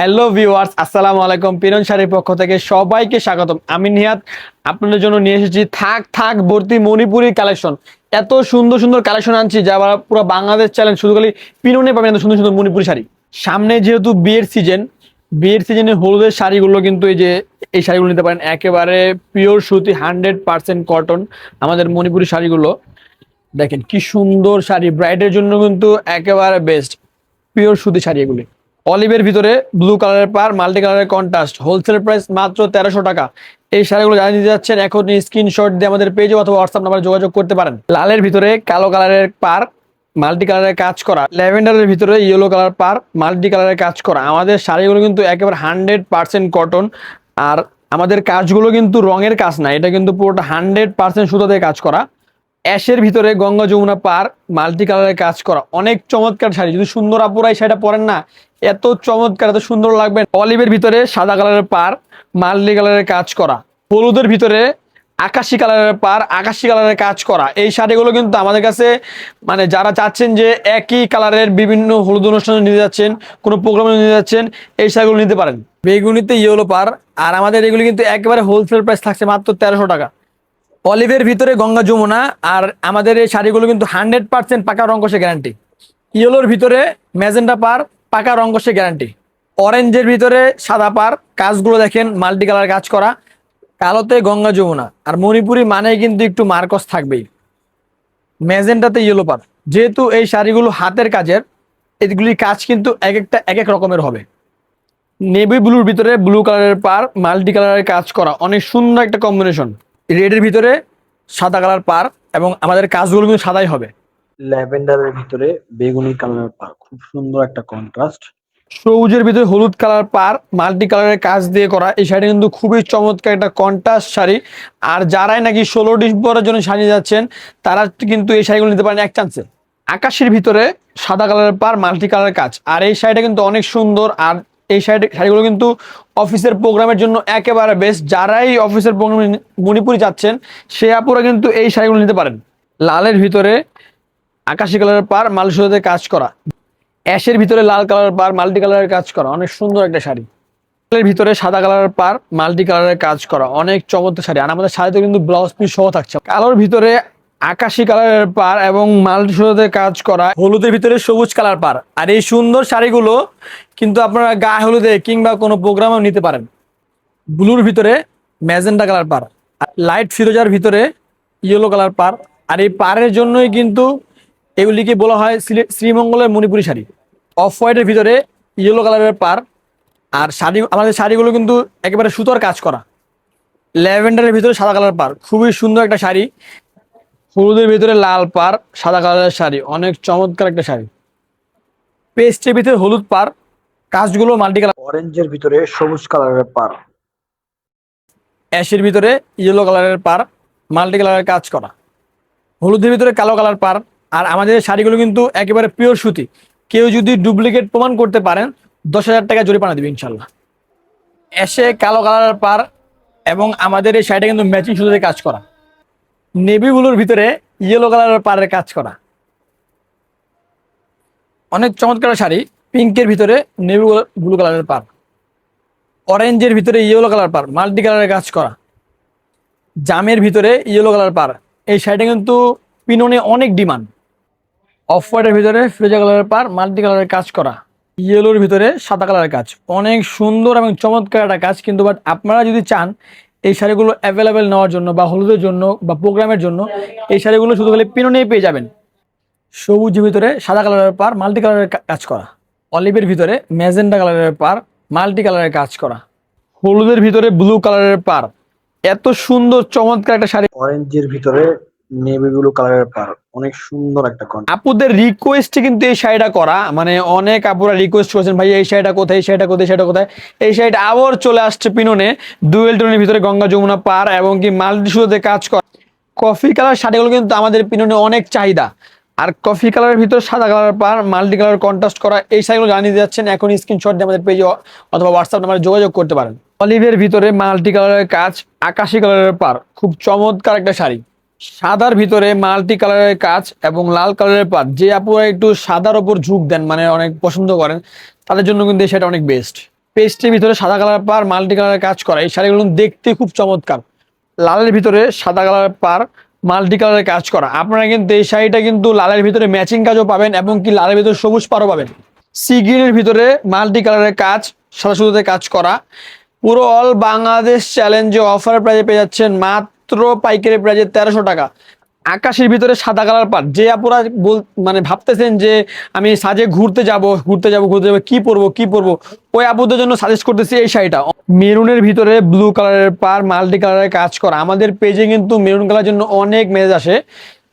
Hello viewers আসসালামু আলাইকুম। পিরন শাড়ির পক্ষ থেকে সবাইকে স্বাগতম। আমি নিহাত, আপনাদের জন্য নিয়ে এসেছি থাক থাক ভর্তি মণিপুরি কালেকশন এত সুন্দর সুন্দর কালেকশন আনছি যা পুরো বাংলাদেশ চ্যালেঞ্জ শুধু খালি পিরনে পাবেন এত সুন্দর সুন্দর মণিপুরি শাড়ি। সামনে যেহেতু বিয়ের সিজন বিয়ের সিজনে হলুদের শাড়িগুলো কিন্তু এই যে, এই শাড়িগুলো নিতে পারেন। একেবারে পিওর সুতি হান্ড্রেড পার্সেন্ট কটন আমাদের মণিপুরি শাড়িগুলো। দেখেন কি সুন্দর শাড়ি ব্রাইডের জন্য কিন্তু একেবারে বেস্ট পিওর সুতি শাড়ি এগুলি। অলিভের ভিতরে ব্লু কালারের পার মাল্টি কালারের কন্ট্রাস্ট হোলসেল প্রাইস মাত্র তেরোশো টাকা। এই শাড়িগুলো জানিয়ে দিতে যাচ্ছেন, এখন স্ক্রিনশট দিয়ে আমাদের পেজে অথবা হোয়াটসঅ্যাপ নাম্বারে যোগাযোগ করতে পারেন। লালের ভিতরে কালো কালারের পার মাল্টি কালারের কাজ করা। ল্যাভেন্ডারের ভিতরে ইয়েলো কালার পার মাল্টি কালারের কাজ করা। আমাদের শাড়িগুলো কিন্তু একেবারে হান্ড্রেড পার্সেন্ট কটন আর আমাদের কাজগুলো কিন্তু রঙের কাজ না, এটা কিন্তু পুরোটা হান্ড্রেড পার্সেন্ট সুতোতে কাজ করা। অ্যাশের ভিতরে গঙ্গা যমুনা পার, মাল্টি কালারের কাজ করা। অনেক চমৎকার শাড়ি। যদি সুন্দর আপুরাই শাড়িটা পরেন না, এত চমৎকার, এত সুন্দর লাগবে। অলিভের ভিতরে সাদা কালারের পার, মাল্টি কালারের কাজ করা। হলুদের ভিতরে আকাশি কালারের পার, আকাশি কালারের কাজ করা। এই শাড়িগুলো কিন্তু আমাদের কাছে মানে যারা চাচ্ছেন যে একই কালারের বিভিন্ন হলুদ অনুষ্ঠানে নিতে যাচ্ছেন, কোনো প্রোগ্রামে নিতে যাচ্ছেন, এই শাড়িগুলো নিতে পারেন। বেগুনিতে ইয়েলো পার, আর আমাদের এগুলি কিন্তু একেবারে হোলসেল প্রাইস থাকছে মাত্র তেরোশো টাকা। অলিভের ভিতরে গঙ্গা যমুনা আর আমাদের এই শাড়িগুলো কিন্তু হান্ড্রেড পার্সেন্ট পাকা রঙ্কসে গ্যারান্টি ইয়েলোর ভিতরে ম্যাজেন্ডা পার, পাকা রঙ্কসে গ্যারান্টি অরেঞ্জের ভিতরে সাদা পার, কাজগুলো দেখেন মাল্টি কালার কাজ করা। কালোতে গঙ্গা যমুনা আর মণিপুরি মানে কিন্তু একটু মার্কস থাকবেই। ম্যাজেন্টাতে ইয়েলো পার। যেহেতু এই শাড়িগুলো হাতের কাজের, এগুলির কাজ কিন্তু এক একটা, এক এক রকমের হবে। নেভি ব্লুর ভিতরে ব্লু কালারের পার, মাল্টি কালারের কাজ করা। অনেক সুন্দর একটা কম্বিনেশন রেডের ভিতরে সাদা কালার পার এবং আমাদের কাজগুলো কিন্তু সাদাই হবে। ল্যাভেন্ডারের ভিতরে বেগুনি কালারের পার। খুব সুন্দর একটা কন্ট্রাস্ট সবুজের ভিতরে হলুদ কালার পার মাল্টি কালারের কাজ দিয়ে করা। এই শাড়ি কিন্তু খুবই চমৎকার একটা কন্ট্রাস্ট শাড়ি। আর যারাই নাকি ষোলো ডিসেম্বরের জন্য সাজিয়ে যাচ্ছেন তারা কিন্তু এই শাড়িগুলো নিতে পারেন এক চান্সে আকাশের ভিতরে সাদা কালারের পার মাল্টি কালারের কাজ। আর এই শাড়িটা কিন্তু অনেক সুন্দর আর এই শাড়ি শাড়িগুলো কিন্তু অফিসের প্রোগ্রামের জন্য একেবারে বেস্ট যারাই অফিসের প্রোগ্রামে মণিপুরি যাচ্ছেন, সে আপুরা কিন্তু এই শাড়িগুলো নিতে পারেন। লালের ভিতরে আকাশি কালারের পার মালসুদাতে কাজ করা। অ্যাশের ভিতরে লাল কালার পার মাল্টি কালারের কাজ করা। অনেক সুন্দর একটা শাড়ি। এর ভিতরে সাদা কালারের পার মাল্টি কালারের কাজ করা। অনেক চমৎকার শাড়ি। আর আমাদের শাড়িতে কিন্তু ব্লাউজ পিস সহ থাকছে। কালোর ভিতরে আকাশি কালারের পার এবং মাল্টি কাজ করা হলুদের ভিতরে সবুজ কালার পার আর এই সুন্দর শাড়িগুলো কিন্তু আপনারা গায়ে হলুদে কিংবা কোনো প্রোগ্রামেও নিতে পারেন। ব্লুর ভিতরে ম্যাজেন্টা কালার পার লাইট ফিরোজার ভিতরে ইয়েলো কালার পার আর এই পারের জন্যই কিন্তু এগুলিকে বলা হয় শ্রী- শ্রীমঙ্গলের মণিপুরি শাড়ি। অফ হোয়াইটের ভিতরে ইয়েলো কালারের পার আর শাড়ি, আমাদের শাড়িগুলো কিন্তু একেবারে সুতোর কাজ করা। ল্যাভেন্ডারের ভিতরে সাদা কালার পার খুবই সুন্দর একটা শাড়ি। হলুদের ভিতরে লাল পার সাদা কালারের শাড়ি অনেক চমৎকার একটা শাড়ি। পেস্টের ভিতরে হলুদ পার কাজগুলো মাল্টি কালার অরেঞ্জের ভিতরে সবুজ কালারের পার অ্যাশের ভিতরে ইয়েলো কালারের পার মাল্টি কালারের কাজ করা। হলুদের ভিতরে কালো কালার পার আর আমাদের শাড়িগুলো কিন্তু একেবারে পিওর সুতি। কেউ যদি ডুপ্লিকেট প্রমাণ করতে পারেন দশ হাজার টাকা জরিমানা দেবে ইনশাল্লাহ। অ্যাশে কালো কালারের পার এবং আমাদের এই শাড়িটা কিন্তু ম্যাচিং সুতোতে কাজ করা। নেভিগুলোর ভিতরে ইয়েলো কালারের পাড়ের কাজ করা। অনেক চমৎকার শাড়ি পিঙ্কের ভিতরে নেভি ব্লু কালারের পার অরেঞ্জের ভিতরে ইয়েলো কালার পার মাল্টি কালারের কাজ করা। জামের ভিতরে ইয়েলো কালার পার এই শাড়িটা কিন্তু পিননে অনেক ডিমান্ড অফ হোয়াইটের ভিতরে ফিরোজা কালারের পার মাল্টি কালারের কাজ করা। ইয়েলোর ভিতরে সাদা কালারের কাজ। অনেক সুন্দর এবং চমৎকার একটা কাজ কিন্তু বাট আপনারা যদি চান এই শাড়িগুলো অ্যাভেলেবেল নেওয়ার জন্য বা হলুদের জন্য বা প্রোগ্রামের জন্য, এই শাড়িগুলো শুধু খালি পিননেই পেয়ে যাবেন। সবুজের ভিতরে সাদা কালারের পার মাল্টি কালারের কাজ করা। অলিভের ভিতরে ম্যাজেন্ডা কালারের পার মাল্টি কালারের কাজ করা। হলুদের ভিতরে ব্লু কালারের পার এত সুন্দর, চমৎকার একটা শাড়ি। অরেঞ্জের ভিতরে নেভি ব্লু কালারের পার। অনেক সুন্দর একটা কন্ট্রাস্ট আপুদের রিকোয়েস্টে কিন্তু এই শাড়িটা করা। মানে অনেক আপুরা রিকোয়েস্ট করেছেন, ভাই, এই শাড়িটা কোথায়? এই শাড়িটা কোথায়? শাড়িটা কোথায়? এই শাড়িটা আবার চলে আসছে পিননে ডুয়েল টোনের ভিতরে গঙ্গা যমুনা পার এবং কি মাল্টি সুতোতে কাজ করা। কফি কালার শাড়িগুলো কিন্তু আমাদের পিননে অনেক চাহিদা। আর কফি কালারের ভিতরে সাদা কালার পার, মাল্টি কালার কন্ট্রাস্ট করা, এই শাড়িগুলো জানিয়ে যাচ্ছেন। এখন স্ক্রিনশট দিয়ে আমাদের পেজে অথবা হোয়াটসঅ্যাপ নাম্বারে যোগাযোগ করতে পারেন। অলিভের ভিতরে মাল্টি কালারের কাজ, আকাশি কালারের পার। খুব চমৎকার একটা শাড়ি। সাদার ভিতরে মাল্টি কালারের কাজ এবং লাল কালারের পাত। যে আপুরা একটু সাদার ওপর ঝুঁক দেন মানে অনেক পছন্দ করেন, তাদের জন্য কিন্তু শাড়িটা অনেক বেস্ট পেস্টের ভিতরে সাদা কালার পার, মাল্টি কালারের কাজ করা, এই শাড়িগুলো দেখতে খুব চমৎকার। লালের ভিতরে সাদা কালারের পার, মাল্টি কালারের কাজ করা। আপনারা কিন্তু এই শাড়িটা কিন্তু লালের ভিতরে ম্যাচিং কাজও পাবেন এবং কি লালের ভিতরে সবুজ পারও পাবেন। সি ভিতরে মাল্টি কালারের কাজ, সাদা সুতোতে কাজ করা। পুরো অল বাংলাদেশ চ্যালেঞ্জে অফার প্রাইজে পেয়ে যাচ্ছেন মাত্র পাইকারি প্রাইজে তেরোশো টাকা। আকাশের ভিতরে সাদা কালার পার যে আপুরা বল মানে ভাবতেছেন যে আমি সাজে ঘুরতে যাব ঘুরতে যাব, ঘুরতে যাব, কি পরবো কি পরবো, ওই আপুদের জন্য সাজেস্ট করতেছি এই শাড়িটা। মেরুনের ভিতরে ব্লু কালারের পার মাল্টি কালারের কাজ করা। আমাদের পেজে কিন্তু মেরুন কালার জন্য অনেক মেজ আসে।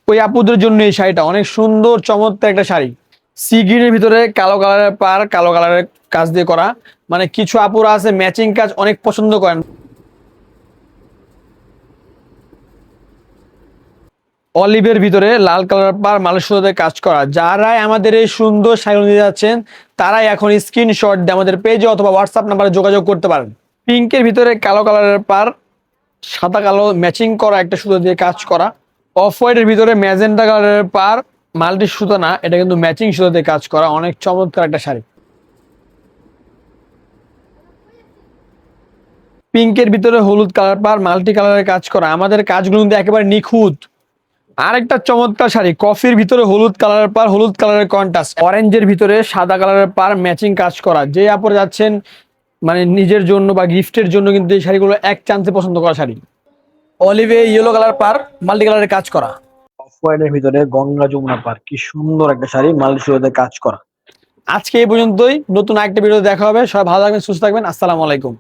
ওই আপুদের জন্য এই শাড়িটা। অনেক সুন্দর, চমৎকার একটা শাড়ি। সি গ্রিনের ভিতরে কালো কালারের পার কালো কালারের কাজ দিয়ে করা। মানে কিছু আপুরা আছে ম্যাচিং কাজ অনেক পছন্দ করেন। অলিভের ভিতরে লাল কালার পার সাথে কাজ করা। যারাই আমাদের এই সুন্দর শাড়ি নিতে যাচ্ছেন, তারাই এখন স্ক্রিনশট দিয়ে আমাদের পেজে অথবা হোয়াটসঅ্যাপ নাম্বারে যোগাযোগ করতে পারেন। পিঙ্কের ভিতরে কালো কালারের পার, সাদা কালো ম্যাচিং করা একটা সুতো দিয়ে কাজ করা। অফ হোয়াইটের ভিতরে ম্যাজেন্টা কালারের পার, মাল্টি সুতো না, এটা কিন্তু ম্যাচিং সুতো দিয়ে কাজ করা। অনেক চমৎকার একটা শাড়ি। পিঙ্কের ভিতরে হলুদ কালার পার, মাল্টি কালারের কাজ করা। আমাদের কাজগুলো কিন্তু একেবারে নিখুঁত। আরেকটা চমৎকার শাড়ি কফির ভিতরে হলুদ কালারের পার হলুদ কালারের কন্টাস অরেঞ্জের ভিতরে সাদা কালারের পার ম্যাচিং কাজ করা। যে আপরে যাচ্ছেন মানে নিজের জন্য বা গিফটের জন্য কিন্তু এই শাড়িগুলো এক চান্সে পছন্দ করা শাড়ি। অলিভে ইয়েলো কালার পার মাল্টি কালারের কাজ করা। অফ হোয়াইটের ভিতরে গঙ্গা যমুনা পার কি সুন্দর একটা শাড়ি মাল্টি সুতোতে কাজ করা। আজকে এই পর্যন্তই নতুন একটা ভিডিও দেখা হবে সবাই ভালো থাকবেন সুস্থ থাকবেন আসসালামু আলাইকুম।